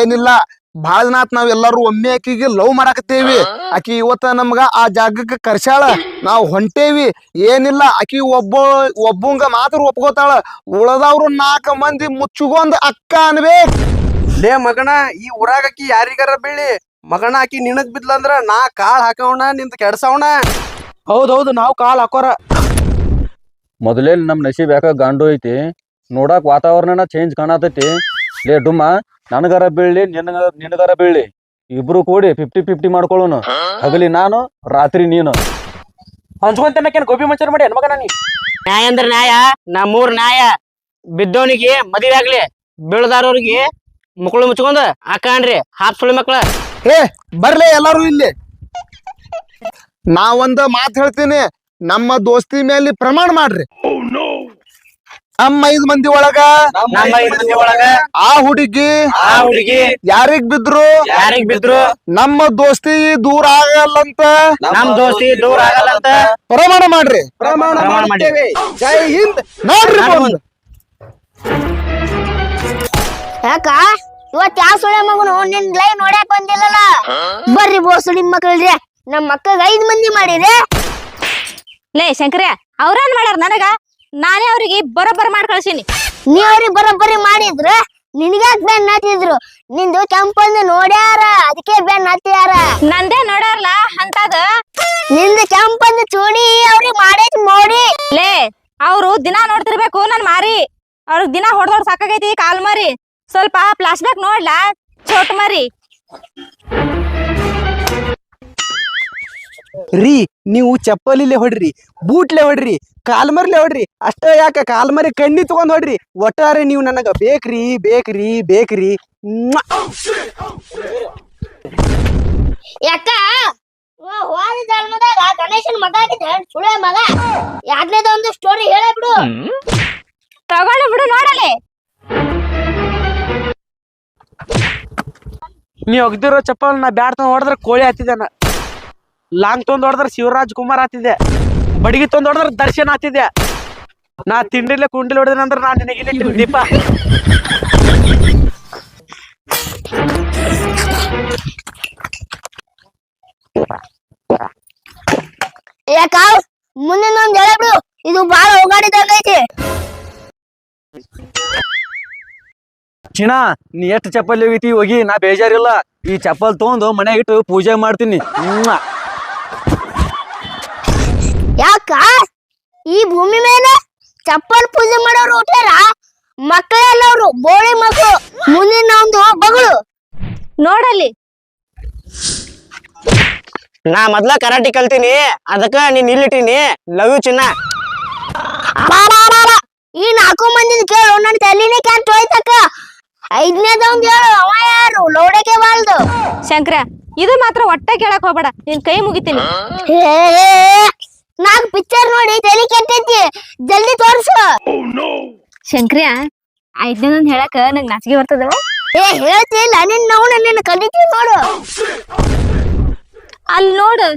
ಏನಿಲ್ಲ. ಬಾಳ ದಿನಾತ್ ನಾವ್ ಎಲ್ಲಾರು ಒಮ್ಮೆ ಆಕಿಗೆ ಲವ್ ಮಾಡಾಕತ್ತೇವಿ. ಆಕಿ ಇವತ್ತ ನಮ್ಗ ಆ ಜಾಗಕ್ಕೆ ಕರ್ಸ್ಯಾಳ. ನಾವ್ ಹೊಂಟೇವಿ. ಏನಿಲ್ಲ. ಆಕಿ ಒಬ್ಬ ಒಬ್ಬಂಗ ಮಾತ್ರ ಒಪ್ಕೋತಾಳ. ಉಳದವ್ರು ನಾಲ್ಕ ಮಂದಿ ಮುಚ್ಚುಗೊಂದ್ ಅಕ್ಕ ಅನ್ಬೇಕ್. ಲೇ ಮಗಣ ಈ ಊರಾಗ ಆಕಿ ಯಾರಿಗಾರ ಬೀಳಿ ಮಗಣ ಆಕಿ ನಿನಗ್ ಬಿದ್ಲಂದ್ರ ನಾ ಕಾಳ್ ಹಾಕವಣ ನಿಂತ ಕೆಡ್ಸವಣ ಹೌದೌದು ನಾವ್ ಕಾಲ್ ಹಾಕೋರ. ಮೊದಲೇ ನಮ್ ನಶಿಬ್ ಯಾಕ ಗಂಡು ಐತಿ? ನೋಡಾಕ್ ವಾತಾವರಣನ ಚೇಂಜ್ ಕಾಣತೈತಿ. ಲೇ ಡುಮ್ಮ ನನಗರ ಬೀಳ್ಲಿ ನಿನಗ ನಿನಗರ ಬೀಳ್ಲಿ. ಇಬ್ರು ಕೂಡಿ ಫಿಫ್ಟಿ ಫಿಫ್ಟಿ ಮಾಡ್ಕೊಳ್ಳೋನು. ಹಗಲಿ ನಾನು ರಾತ್ರಿ ನೀನು. ಹಂಚ್ಕೊಂತೇನಕ್ಕೆ ಗೋಬಿ ಮಂಚೂರಿ ಮಾಡಿ ಹೆಣ್ಮಗ ನೀ ನ್ಯಾಯ ಅಂದ್ರ ನ್ಯಾಯ ನಮ್ಮೂರ್ ನ್ಯಾಯ. ಬಿದ್ದವನಿಗೆ ಮದುವೆ ಆಗ್ಲಿ. ಬೀಳದಾರವ್ರಿಗೆ ಮಕ್ಕಳು ಮುಚ್ಕೊಂಡ್ ಹಾಕಾಣ್ರಿ ಹಾಪ್ ಸುಳಿ ಮಕ್ಳ. ಏ ಬರ್ಲಿ ಎಲ್ಲಾರು ಇಲ್ಲಿ. ನಾವೊಂದ್ ಮಾತ್ ಹೇಳ್ತೀನಿ ನಮ್ಮ ದೋಸ್ತಿ ಮೇಲೆ ಪ್ರಮಾಣ ಮಾಡ್ರಿ. ನಮ್ಮ ಐದ್ ಮಂದಿ ಒಳಗ? ನಮ್ಮ ಐದ್ ಮಂದಿ ಒಳಗ? ಆ ಹುಡುಗಿ? ಆ ಹುಡುಗಿ? ಯಾರಿಗ್ ಬಿದ್ರು? ಯಾರಿಗ್ ಬಿದ್ರು? ನಮ್ಮ ದೋಸ್ತಿ ದೂರ ಆಗಲ್ಲಂತ? ನಮ್ ದೋಸ್ತಿ ದೂರ ಆಗಲ್ಲಂತ? ಪ್ರಮಾಣ ಮಾಡ್ರಿ. ಪ್ರಮಾಣ ಮಾಡಿ ಜೈ ಹಿಂದ್. ನೋಡ್ರಿ. ಯಾಕ? ಇವತ್ ಯಾವ ಸುಳೆ ಮಗನು? ನಿನ್ ಲೈ ನೋಡ್ಯಾಕ ಬಂದಿಲ್ಲಲ್ಲ? ಬರ್ರಿ ಬೋಸು ನಿಮ್ ಮಕ್ಕಳ್ರಿ ನಮ್ ಮಕ್ಕಳಿಗೆ ಐದ್ ಮಂದಿ ಮಾಡಿದ್ರೆ ಲೇ ಶಂಕರ ಅವ್ರೇನ್ ಮಾಡ್ಯಾರ ನನಗ? ನಾನೇ ಅವ್ರಿಗೆ ಬರೋಬ್ಬರ ಮಾಡಿ ಕಳ್ಸೀನಿ. ನೀ ಅವ್ರಿಗೆ ಬರೋಬ್ಬರಿ ಮಾಡಿದ್ರ ನಿನಗ್ಯಾಕ್ ಬೆನ್ ಹತ್ತಿದ್ರು ನಿಂದು ಕೆಂಪಂದು ನೋಡ್ಯಾರ ಅದಕ್ಕೆ ಬೆನ್ ಹತ್ತಿಯಾರ ನಂದೇ ನೋಡ್ಯಾರಲ್ಲ ಅಂತದ. ನಿಂದು ಕೆಂಪಂದು ಚೂಡಿ ಅವ್ರಿಗೆ ಮಾಡೈತಿ ನೋಡಿ. ಲೇ ಅವ್ರು ದಿನ ನೋಡ್ತಿರ್ಬೇಕು ನನ್ ಮಾರಿ. ಅವ್ರಿಗೆ ದಿನ ಹೊಡೆದವ್ರು ಸಾಕಾಗೈತಿ ಕಾಲ್ ಮರಿ. ಸ್ವಲ್ಪ ಫ್ಲಾಶ್ ಬ್ಯಾಕ್ ನೋಡ್ಲಾ? ಚೋಟ್ ಮರಿ. ರೀ ನೀವು ಚಪ್ಪಲಿಲೆ ಹೊಡ್ರಿ ಬೂಟ್ಲೆ ಹೊಡ್ರಿ ಕಾಲ್ಮರ್ಲೆ ಹೊಡ್ರಿ ಅಷ್ಟೇ ಯಾಕ ಕಾಲ್ಮರಿ ಕಣ್ಣಿ ತಗೊಂಡ್ ಹೊಡ್ರಿ ಒಟ್ಟಾರೆ ನೀವು ನನಗ ಬೇಕ್ರಿ ಬೇಕ್ರಿ ಬೇಕ್ರಿ! ಯಾಕ? ಇವ ಹೋದ ಜನ್ಮದಾಗ ಗಣೇಶನ್ ಮಗ ಆಗಿದ್ದ ಸುಳೆ ಮಗ. ಎರಡನೇದ ಒಂದು ಸ್ಟೋರಿ ಹೇಳ ಬಿಡು. ತಗೊಂಡು ಬಿಡು ನೋಡಲೆ ನೀ ಒಗ್ದಿರೋ ಚಪ್ಪಲ್ ನಾ ಬ್ಯಾಟ್ ಹೊಡೆದ್ರೆ ಹೊಡೆದ್ರ ಕೋಳಿ ಹತ್ತಿದೆ ನಾ ಲಾಂಗ್ ತೊಂದ್ ಹೊಡೆದ್ರ ಶಿವರಾಜ್ ಕುಮಾರ್ ಆತಿದ್ದೆ. ಬಡಗಿ ತೊಂದ್ ಹೊಡೆದ್ರ ದರ್ಶನ್ ಆತಿದ್ದೆ. ನಾ ತಿಂಡಿಲೆ ಕುಂಡಿಲ್ ಹೊಡೆದ್ರ ನಾ ನಿನಗಿಲ್ಲ ದೀಪ. ಯಾಕ ಮುಂದಿನ ಹೇಳಬಿಡು ಹೇಳ ಬಿಡು. ಇದು ಬಾಳ ಹೋಗಾಡಿದಂಗ ಐತಿ. ಚಿಣ ನೀ ಎಷ್ಟು ಚಪ್ಪಲ್ ಹೋಗಿತಿ ಹೋಗಿ ನಾ ಬೇಜಾರಿಲ್ಲ. ಈ ಚಪ್ಪಲ್ ತಗೊಂಡು ಮನೆಗಿಟ್ಟು ಇಟ್ಟು ಪೂಜೆ ಮಾಡ್ತೀನಿ. ಮ್ವಾ. ಯಾಕ? ಈ ಭೂಮಿ ಮೇಲೆ ಚಪ್ಪಲ್ ಪೂಜೆ ಮಾಡೋರು ಹುಟ್ಟಾರ ಮಕ್ಕಳೆಲ್ಲ ಅವರು ಬೋಳಿ ಮಕ್ಕಳು ಮುಂದಿನ ಒಂದು ಬಗಳು. ನೋಡಲಿ ನಾ ಮೊದ್ಲ ಕರಾಟಿ ಕಲ್ತೀನಿ ಅದಕ್ಕ ನೀನ್ ಇಲ್ಲಿಟ್ಟಿನಿ ಲವ್ ಯು ಚಿನ್ನ. ಈ ನಾಲ್ಕು ಮಂದಿ ಕೇಳು ನನ್ನ ತಲೆನೇ ಕ್ಯಾಟ್ ಹೋಯ್ತಕ್ಕ. ಐದನೇದೊಂದು ಹೇಳು ಅವ ಯಾರು? ಲೋಡಕ್ಕೆ ಬಾಳ್ದು. ಶಂಕರ ಇದು ಮಾತ್ರ ಒಟ್ಟ ಕೇಳಕ್ ಹೋಗ್ಬೇಡ ನಿನ್ ಕೈ ಮುಗಿತೀನಿ. ನಾಲ್ಕು ಪಿಕ್ಚರ್ ನೋಡಿ ತಲೆ ಕೆಟ್ಟೈತಿ. ಜಲ್ದಿ ತೋರ್ಸು. ಶಂಕ್ರಿಯ ಐದನೇದೊಂದ್ ಹೇಳಕ ನಂಗ್ ನಾಚಿಕೆ ಬರ್ತದ. ಏ ಹೇಳ್ತಿಲ್ಲ ನಿನ್ ನಾವು ನಿನ್ನ ಕಲಿತೀವಿ ನೋಡು. ಅಲ್ಲಿ ನೋಡು.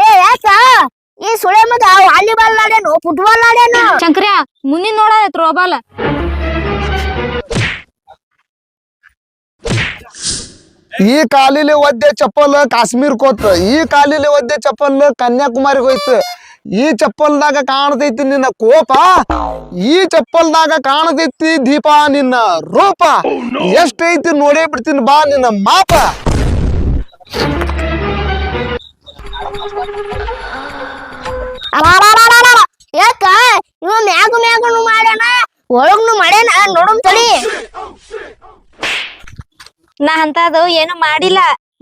ಏ ಯಾಕ? ಈ ಸುಳೆ ಮಗ ವಾಲಿಬಾಲ್ ಆಡ್ಯಾನು ಫುಟ್ಬಾಲ್ ಆಡ್ಯಾನು. ಶಂಕ್ರಿಯ ಮುಂದಿನ ನೋಡ ತ್ರೋಬಾಲ್ ಈ ಕಾಲಿಲೆ ಒದ್ದೆ ಚಪ್ಪಲ್ ಕಾಶ್ಮೀರ್ ಕೋತ್. ಈ ಕಾಲಿಲೆ ಒದ್ದೆ ಚಪ್ಪಲ್ ಕನ್ಯಾಕುಮಾರಿಗೆ ಹೋಯ್ತು. ಈ ಚಪ್ಪಲ್ದಾಗ ಕಾಣತೈತಿ ನಿನ್ನ ಕೋಪ. ಈ ಚಪ್ಪಲ್ದಾಗ ಕಾಣತೈತಿ ದೀಪ ನಿನ್ನ ರೂಪ. ಎಷ್ಟೈತಿ ನೋಡೇ ಬಿಡ್ತೀನಿ ಬಾ ನಿನ್ನ ಮಾಪ. ಯಾಕ ಇವ ಮ್ಯಾಗು ಮ್ಯಾಗುನು ಮಾಡ್ಯಾನ ಒಳಗ್ನು ಮಾಡ್ಯಾನ ನೋಡಮ್ ತಡಿ ನಾ ಅಂತದು ಏನು ಮಾಡಿಲ್ಲ.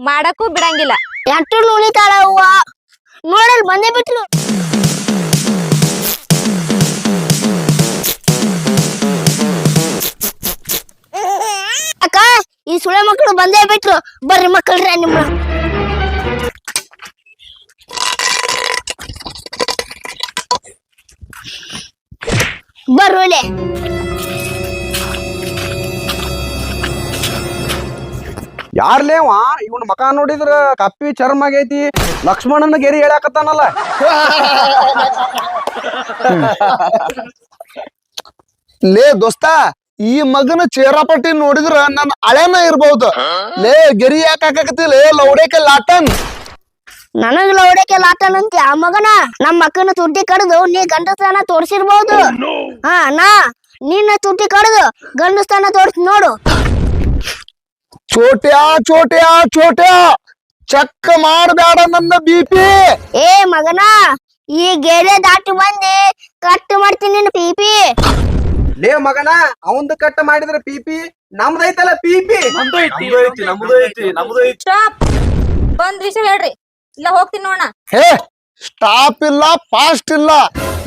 ಮಾಡಕ್ಕೂ ಬಿಡಂಗಿಲ್ಲ. ಎಷ್ಟು ನುಣಿತಾಳ ಅವ್ವ? ನೋಡಲ್ ಬಂದೇ ಬಿಟ್ರು ಅಕ್ಕ, ಈ ಸುಳೆ ಮಕ್ಕಳು ಬಂದೇ ಬಿಟ್ರು. ಬರ್ರಿ ಮಕ್ಕಳ್ರ ನಿಮ್ಮ. ಬರ್ರಿ ಯಾರ್ಲೇವ ಇವನ್ ಮಕ ನೋಡಿದ್ರ ಕಪ್ಪಿ ಚರ್ಮ ಆಗೈತಿ. ಲಕ್ಷ್ಮಣನ ಗೆರಿ ಹೇಳಾಕತ್ತಾನಲ್ಲ. ಲೇ ದೋಸ್ತ ಈ ಮಗನ ಚೇರಾಪಟ್ಟಿ ನೋಡಿದ್ರ ನನ್ನ ಹಳೆನ ಇರ್ಬಹುದು ಲೇ ಗೆರಿ ಯಾಕೆ ಹಾಕಕತ್ತಿಲ್ಲ ಲೌಡೇಕೆ ಲಾಟನ್. ನನಗ್ ಲೌಡಕ್ಕೆ ಅಂತ ಆ ಮಗನ ನಮ್ಮ ಅಕ್ಕನ ತುಟ್ಟಿ ಕಡ್ದು ನೀ ಗಂಡಸ್ಥಾನ ತೋರ್ಸಿರ್ಬಹುದು ಹಾ ನಾ ನಿನ್ನ ತುಟ್ಟಿ ಕಡ್ದು ಗಂಡಸ್ಥಾನ ತೋರ್ಸಿ ನೋಡು. ಚೋಟ್ಯಾ ಚೋಟ್ಯಾ ಚೋಟ್ಯಾ. ಚಕ್ಕ ಮಾಡಬೇಡ ನನ್ನ ಬಿಪಿ ಏ ಮಗನ ಈ ಗೆರೆ ದಾಟಿ ಬಂದಿ ಕಟ್ ಮಾಡ್ತೀನಿ ನಿನ್ನ ಪಿಪಿ ಲೇ ಮಗನ ಅವಂದು ಕಟ್ ಮಾಡಿದ್ರೆ ಪಿಪಿ ನಮ್ದೈತಲ್ಲ ಪಿಪಿ ನಮ್ದು ಐತಿ ನಮ್ದು ಐತಿ ನಮ್ದು ಐತಿ ಸ್ಟಾಪ್ ಒಂದ್ ವಿಷಯ ಹೇಳ್ರಿ. ಇಲ್ಲ ಹೋಗ್ತೀನಿ ನೋಡ ಹೇ ಸ್ಟಾಪ್ ಇಲ್ಲ ಫಾಸ್ಟ್ ಇಲ್ಲ.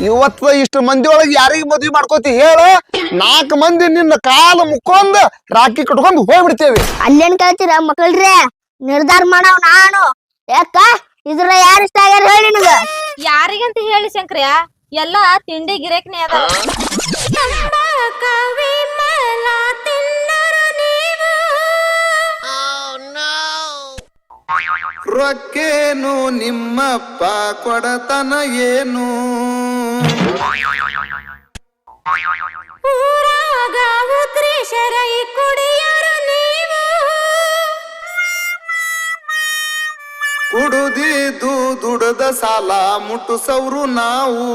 ಇವತ್ತ ಇಷ್ಟು ಮಂದಿ ಒಳಗೆ ಯಾರಿಗೆ ಮದ್ವಿ ಮಾಡ್ಕೋತಿ ಹೇಳು? ನಾಲ್ಕು ಮಂದಿ ನಿನ್ನ ಕಾಲು ಮುಕ್ಕೊಂಡ್ ರಾಕಿ ಕಟ್ಕೊಂಡು ಹೋಗ್ಬಿಡ್ತೇವಿ. ಅಲ್ಲೇನ್ ಕೇಳ್ತೀರ ಮಕ್ಕಳ್ರೆ ನಿರ್ಧಾರ ಮಾಡವ್ ನಾನು. ಯಾಕ? ಇದ್ರ ಯಾರು ಇಷ್ಟ ಆಗ್ಯಾರ ಹೇಳಿ ನಿನಗ. ಯಾರಿಗಂತ ಹೇಳಿ ಶಂಕ್ರಿಯ? ಎಲ್ಲ ತಿಂಡಿ ಗಿರೇಕ್ನೆ ಅದ ರೊಕ್ಕೇನು ನಿಮ್ಮಪ್ಪ ಕೊಡತನ ಏನು? ಕುಡುದಿದ್ದು ದುಡದ ಸಾಲ ಮುಟ್ಟುಸವ್ರು ನಾವು.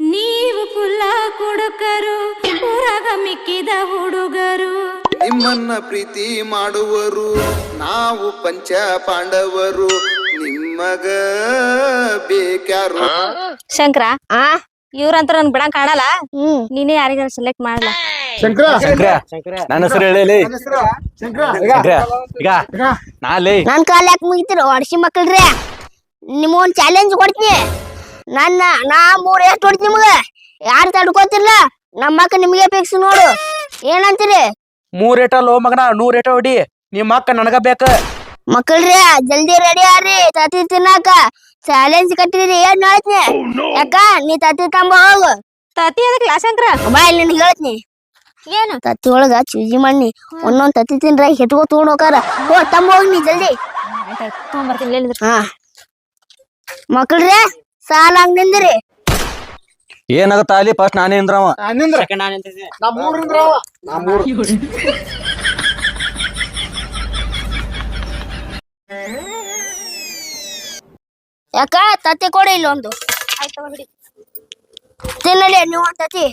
ನೀವು ಪುಲ್ಲ ಕುಡುಕರು ಊರಾಗ ಮಿಕ್ಕಿದ ಹುಡುಗರು. ನಿಮ್ಮನ್ನ ಪ್ರೀತಿ ಮಾಡುವರು ನಾವು ಪಂಚ ಪಾಂಡವರು. ನಿಮ್ಮಗ ಬೇಕ್ಯಾರು? ಶಂಕರ ಆ? ಇವ್ರಂತ್ರ ನನ್ ಬಿಡಂಗ್ ಕಾಣಲ್ಲ. ಹ್ಮ್. ನೀನೇ ಯಾರಿಗಾರ ಸೆಲೆಕ್ಟ್ ಮಾಡಲ್ಲ ಶಂಕರ! ಶಂಕರ ನನ್ನ ಹೆಸರು ಹೇಳಿ ಶಂಕರ. ಈಗ. ನಾಲೇ ನನ್ ಕಾಲ ಯಾಕೆ ಮುಗಿತೀರ? ಹೊಡ್ಸಿ ಮಕ್ಕಳ್ರೆ. ನಿಮ್ಮ ಒಂದ್ ಚಾಲೆಂಜ್ ಕೊಡ್ತೀನಿ. ನನ್ನ ನಾ ಮೂರ್ ಎಷ್ಟು ಹೊಡ್ತೀನಿ ನಿಮಗ? ಯಾರು ತಡ್ಕೋತಿರ್ಲ? ನಮ್ಮ ಅಕ್ಕ ನಿಮಗೆ ಫಿಕ್ಸ್ ನೋಡು. ಏನಂತೀರಿ? ಮೂರ್ ಏಟ ಲೋ ಮಗನ ನೂರ್ ಏಟ ಹೊಡಿ. ನಿಮ್ಮ ಅಕ್ಕ ನನಗ ಬೇಕ. ಮಕ್ಕಳ್ರಿ ಜಲ್ದಿ ರೆಡಿ ಆರಿ ತತ್ತಿ ತಿನ್ನಾಕ ಚಾಲೆಂಜ್ ಕಟ್ಟಿರಿ ಏನ್ ಹೇಳ್ತೀನಿ ಯಾಕ? ನೀ ತತ್ತಿ ತಂಬ ಹೋಗು. ತತ್ತಿ ಅದಕ್ಕೆ ಲಾಸಂಕ್ರ ಬಾ ಇಲ್ಲಿ ನಿನ್ ಹೇಳ್ತೀನಿ. ಏನು? ತತ್ತಿ ಒಳಗ ಚೂಜಿ ಮಣ್ಣಿ ಒಂದೊಂದ್ ತತ್ತಿ ತಿನ್ರ ಹೆಟ್ಕೋ ತಗೊಂಡ್ ಹೋಗಾರ. ಹೋ ತಂಬ ಹೋಗಿ ನೀ ಜಲ್ದಿ. ಹಾ. ಮಕ್ಕಳ್ರಿ ಸಾಲ ಹಂಗ್ ನಿಂದ್ರಿ. ಏನಾಗತ್ತ ಅಲ್ಲಿ ಫಸ್ಟ್ ನಾನೇ ಇಂದ್ರವ ಯಾಕ ತತ್ತಿ ಕೊಡಿ ಇಲ್ಲೊಂದು. ಒಂದು ತಿನ್ನಲಿ ನೀವು ಒಂದ್ ತತ್ತಿ.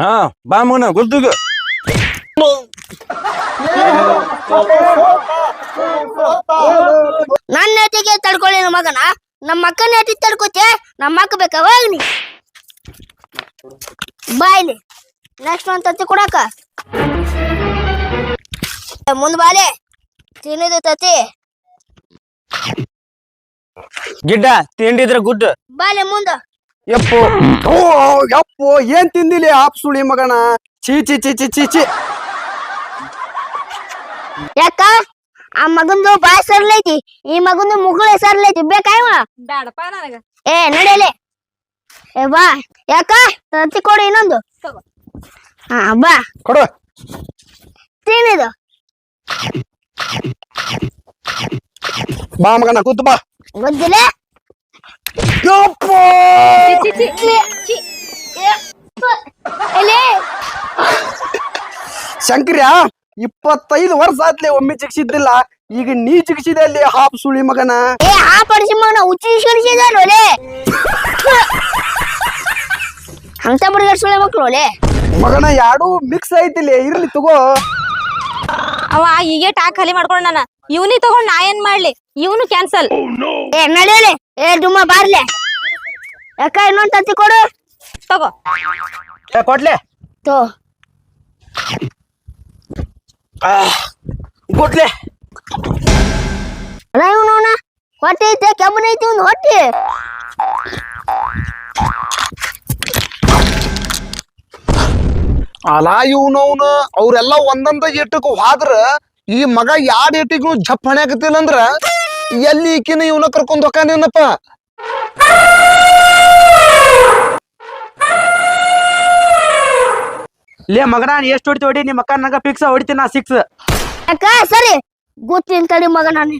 ಹಾ ಬಾ ಮುನ ಗುದ್ದುಗ. ನನ್ನ ಹೆತಿಗೆ ತಡ್ಕೊಳ್ಳಿ ನಮ್ಮ ಮಗನ. ನಮ್ಮ ಅಕ್ಕನ ನೆಟಿ ತಡ್ಕೋತೆ ನಮ್ಮ ಅಕ್ಕ ಬೇಕ ಹೋಗ್ನಿ ಬಾಯ್ಲಿ ನೆಕ್ಸ್ಟ್ ಒಂದ್ ತತ್ತಿ ಕೊಡಕ ಮುಂದ್ ಬಾಲೆ. ತಿನ್ನದು ತತ್ತಿ ಗಿಡ್ಡ ತಿಂಡಿದ್ರ ಗುಡ್ ಬಾಲೆ ಮುಂದ. ಯಪ್ಪೋ ಓ ಯಪ್ಪೋ ಏನ್ ತಿಂದಿಲಿ ಆಪ್ ಸುಳಿ ಮಗಣ ಚೀ ಚಿ ಚಿ ಚಿ ಚಿ ಚಿ ಯಾಕ? ಆ ಮಗಂದು ಬಾಯ್ ಸರ್ಲೈತಿ ಈ ಮಗಂದು ಮುಗುಳೆ ಸರ್ಲೈತಿ ಬೇಕಾಯವ ನನಗ. ಏ ನಡೆಯಲೆ ಏ ಬಾ. ಯಾಕ? ತತ್ತಿ ಕೊಡು ಇನ್ನೊಂದು. ಹಾ ಬಾ. ಕೊಡು. ತಿನ್ನಿದು. ಬಾ ಮಗನ ಕೂತು ಬಾ. ಗೊತ್ತಿಲ್ಲ. ಶಂಕರ್ಯ ಇಪ್ಪತ್ತೈದು ವರ್ಷ ಆತ್ಲೆ ಒಮ್ಮೆ ಚಿಕ್ಸಿದ್ದಿಲ್ಲ ಈಗ ನೀ ಚಿಕ್ಸಿದೆ ಅಲ್ಲಿ ಹಾಪ್ ಸುಳಿ ಮಗನ. ಏ ಆ ಪಡಿಸಿ ಮಗನ ಉಚ್ಚಿ ಒಲೆ ಅಂತ ಬಡಿಗಡ್ ಸುಳಿ ಮಕ್ಕಳು ಮಗನ ಯಾಡು ಮಿಕ್ಸ್ ಐತಿಲ್ಲ ಇರ್ಲಿ ತಗೋ. ಅವ ಈಗೇ ಟಾಕ್ ಖಾಲಿ ಮಾಡ್ಕೊಂಡ್ ನಾನು. ಇವನಿ ತಗೊಂಡ್ ನಾ ಏನ್ ಮಾಡ್ಲಿ? ಇವನು ಕ್ಯಾನ್ಸಲ್ ಏ ನಡೆಯಲೆ ಏ ಡುಮ್ಮ ಬಾರ್ಲೆ. ಯಾಕ ಇನ್ನೊಂದ್ ತತ್ತಿ ಕೊಡು? ತಗೋ. ಏ, ಕೊಡ್ಲೆ. ತೋ. ಕೊಡ್ಲೆ. ಅಲ್ಲ ಇವನು ಹೊಟ್ಟೆ ಐತೆ ಕೆಮ್ಮನ ಐತಿ ಒಂದು ಹೊಟ್ಟೆ. ಅಲಾ ಇವ್ನವ್ನ ಅವ್ರೆಲ್ಲ ಒಂದೊಂದ ಏಟಕ್ ಹೋದ್ರ ಈ ಮಗ ಯಾಡ್ ಏಟಿಗೂ ಜಪ್ ಆಗತಿಲ್ಲ ಅಂದ್ರ ಎಲ್ಲಿ ಈಕಿನ ಇವನ ಕರ್ಕೊಂಡ್ ಹೋಕಾನೇನಪ್ಪ ಲೇ ಮಗನ ನಾನ್ ಎಷ್ಟು ಹೊಡಿತಿ ಹೊಡಿ ನಿಮ್ಮ ಅಕ್ಕ ನಂಗ ಫಿಕ್ಸ್ ಹೊಡಿತೀನಿ ನಾ ಸಿಕ್ಸ್ ಅಕ್ಕ ಸರಿ. ಗೊತ್ತಿನ ತಡಿ ಮಗ ನಾನು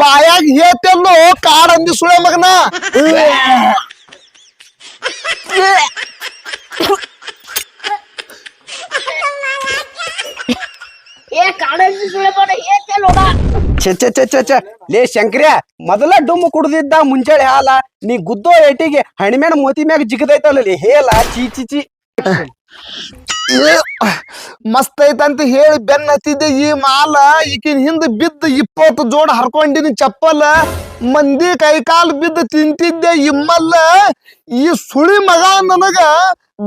ಬಾಯಾಗ ಹೇಳ್ತೇನು ಕಾಡ ಅಂದಿ ಸುಳೆ ಮಗನ? ಏ ಕಾಡಲ್ಲಿ ಸುಳ್ಳು ಬೇಡ ಏಕೆ ನೋಡ. ಛೆ ಛೆ ಛೆ ಛೆ ಛೆ. ಲೇ ಶಂಕ್ರ್ಯ ಮೊದಲ ಡುಮ್ ಕುಡ್ದಿದ್ದ ಮುಂಜಾನೆ ಹಾಲ ನೀ ಗುದ್ದೋ ಏಟಿಗೆ ಹಣಿಮ್ಯಾನ ಮೋತಿ ಮ್ಯಾಗ ಜಿಗದೈತಲ್ಲ ಹೇಲ ಚೀ ಚಿ ಚಿ ಮಸ್ತ್ ಐತಂತ ಹೇಳಿ ಬೆನ್ನ ಹತ್ತಿದ್ದೆ ಈ ಮಾಲ. ಈಕಿನ ಹಿಂದ ಬಿದ್ದ ಇಪ್ಪತ್ತು ಜೋಡ್ ಹರ್ಕೊಂಡಿನಿ ಚಪ್ಪಲ. ಮಂದಿ ಕೈ ಕಾಲು ಬಿದ್ದ ತಿಂತಿದ್ದೆ ಇಮ್ಮಲ್ಲ. ಈ ಸುಳಿ ಮಗ ನನಗ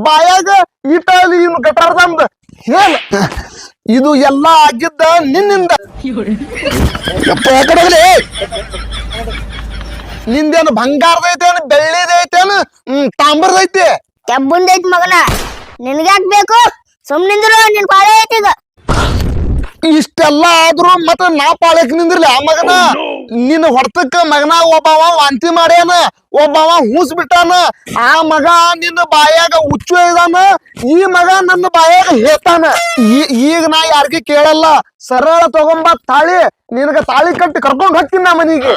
ಬಾಯಾಗ ಇಟಾಲಿ ಇನ್ನು ಗಟಾರ್ದಂದ ಹೇಳ. ಇದು ಎಲ್ಲ ಆಗಿದ್ದ ನಿನ್ನಿಂದ. ಯಪ್ಪ, ಬಂಗಾರದ ಕಡೆ ಬೆಳ್ಳಿದ ನಿಂದೇನು ಬೆಳ್ಳಿದೈತೇನು ಹ್ಮ್ ಐತಿ ಕೆಬ್ಬಂದೈತ್ ಮಗನ. ನಿನ್ಗ್ಯಾಕ್ ಬೇಕು ಸುಮ್ನಿಂದ್ರು ನಿನ್ ಪಾಳೆ ಐತಿಗ ಈಗ. ಇಷ್ಟೆಲ್ಲ ಆದ್ರೂ ಮತ್ತ ನಾ ಪಾಳಕ್ ನಿಂದ್ರಲಿ ಆ ಮಗನ? ನಿನ್ನ ಹೊಡ್ತಕ್ಕ ಮಗನ ಒಬ್ಬವ ವಾಂತಿ ಮಾಡ್ಯಾನ ಒಬ್ಬವ ಹೂಸ್ ಬಿಟ್ಟಾನ. ಆ ಮಗ ನಿನ್ನ ಬಾಯಾಗ ಹುಚ್ಚು ಇದಾನ ಈ ಮಗ ನನ್ನ ಬಾಯಾಗ ಹೇತಾನ. ಈ- ಈಗ ನಾ ಯಾರಿಗೂ ಕೇಳಲ್ಲ ಸರಳ ತಗೊಂಬ ತಾಳಿ ನಿನಗ ತಾಳಿ ಕಟ್ಟಿ ಕರ್ಕೊಂಡ್ ಹೋಗ್ತೀನಿ ನಾ ಮನಿಗೆ.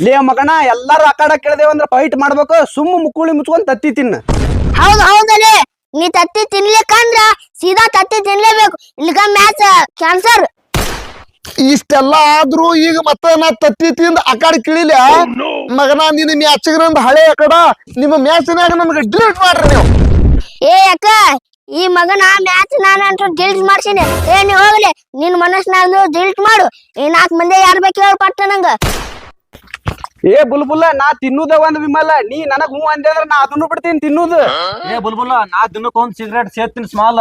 ಲೇ ಮಗನ ಎಲ್ಲಾರು ಆ ಕಡೆ ಕೇಳ್ದೇವಂದ್ರ ಫೈಟ್ ಮಾಡ್ಬೇಕು ಸುಮ್ಮ ಮುಕ್ಕುಳಿ ಮುಚ್ಕೊಂಡ್ ತತ್ತಿ ತಿನ್ನ. ಹೌದು ಹೌದಲೇ ನೀ ತತ್ತಿ ತಿನ್ಲಿಕ್ಕಂದ್ರ ಸೀದಾ ತತ್ತಿ ತಿನ್ಲೇಬೇಕು. ಇಲ್ಲಿಗ ಮ್ಯಾಚ್ ಕ್ಯಾನ್ಸರ್ ಇಷ್ಟೆಲ್ಲ ಆದ್ರೂ ಈಗ ಮತ್ತೆ ನಾ ತತ್ತಿ ತಿಂದ ಆ ಕಡೆ ಕಿಳಿಲ ಮಗನ ನಿನ್ನ ಮ್ಯಾಚ್ಗ್ರಂದ ಹಳೆ ಅಕಡ ನಿಮ್ಮ ಮ್ಯಾಚ್ನಾಗ ನಮ್ಗೆ ಡಿಲೀಟ್ ಮಾಡ್ರಿ ನೀವು. ಏ ಅಕ್ಕ ಈ ಮಗನ ಮ್ಯಾಚ್ ನಾನು ಅಂತ ಡಿಲೀಟ್ ಮಾಡ್ಸೀನಿ. ಏ ನೀ ಹೋಗ್ಲಿ ನಿನ್ ಮನಸ್ನಾಗ ಡಿಲೀಟ್ ಮಾಡು. ಈ ನಾಲ್ಕು ಮಂದಿ ಯಾರ್ ಬೇಕು ಹೇಳಿ ಪಟ್ಟ ನಂಗ. ಏ ಬುಲ್ಬುಲ್ಲ ನಾ ತಿನ್ನುದ ಒಂದ್ ವಿಮಲ. ನೀ ನನಗ್ ಹೂ ಅಂದೆ ಅಂದ್ರ ನಾ ಅದನ್ನು ಬಿಡ್ತೀನಿ ತಿನ್ನುದು. ಏ ಬುಲ್ಬುಲ್ಲ ನಾ ದಿನಕ್ಕೆ ಒಂದ್ ಸಿಗರೇಟ್ ಸೇರ್ತೀನಿ ಸ್ಮಾಲ್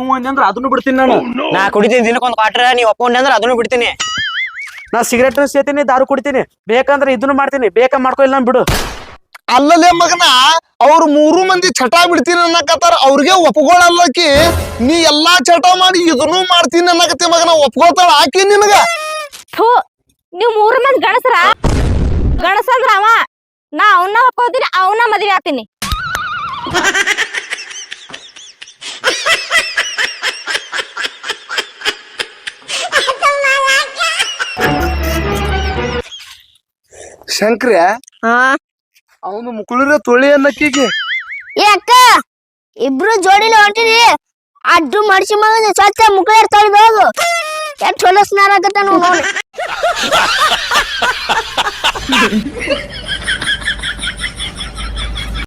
ಹೂ ಅಂದ್ರ ಅದನ್ನು ಬಿಡ್ತೀನಿ ನಾನು. ನಾ ಕುಡಿತೀನಿ ದಿನಕ್ಕೊಂದ್ ಕ್ವಾಟ್ರ ನೀ ಒಪ್ಕೊಂಡೆ ಅಂದ್ರೆ ಅದನ್ನು ಬಿಡ್ತೀನಿ. ನಾ ಸಿಗರೇಟ್ ಸೇತೀನಿ ದಾರು ಕುಡಿತೀನಿ. ಬೇಕಂದ್ರೆ ಇದನ್ನು ಮಾಡ್ತೀನಿ ಬೇಕಾ ಮಾಡ್ಕೊ ಇಲ್ಲ ಬಿಡು. ಅಲ್ಲಲ್ಲೇ ಮಗನ ಅವ್ರ ಮೂರು ಮಂದಿ ಚಟ ಬಿಡ್ತೀನಿ ಅನ್ನಕತ್ತಾರ ಅವ್ರಿಗೆ ಒಪ್ಕೊಳಲ್ಲಕಿ ನೀ ಎಲ್ಲಾ ಚಟ ಮಾಡಿ ಇದನ್ನು ಮಾಡ್ತೀನಿ ಅನ್ನಕತ್ತಿ ಮಗನ ಒಪ್ಕೋತಾಳ ಆಕಿ ನಿನಗ? ಥೂ ನೀವ್ ಮೂರು ಮಂದಿ ಗಣಸರ ಗಣಸ ಅಂದ್ರ ಅವ. ನಾ ಅವನ್ನ ಒಪ್ಕೋತೀನಿ ಅವನ್ನ ಮದ್ವೆ ಆಗ್ತೀನಿ. ಶಂಕ್ರ ಹಾ. ಅವನು ಮುಕುಳಿರ ತೊಳಿ ಅನ್ನಕ್ಕಿಗೆ. ಏ ಅಕ್ಕ ಇಬ್ರು ಜೋಡಿಲಿ ಹೊಂಟಿರಿ. ಅಡ್ಡು ಮಡಿಸಿ ಮಗನ ಸ್ವಚ್ಛ ಮುಕ್ಳ ತೊಳೆದು ಹೋಗು ಎಷ್ಟ್ ಚಲೋ ಸ್ನಾರ ಆಗತ್ತ ನೋಡಿ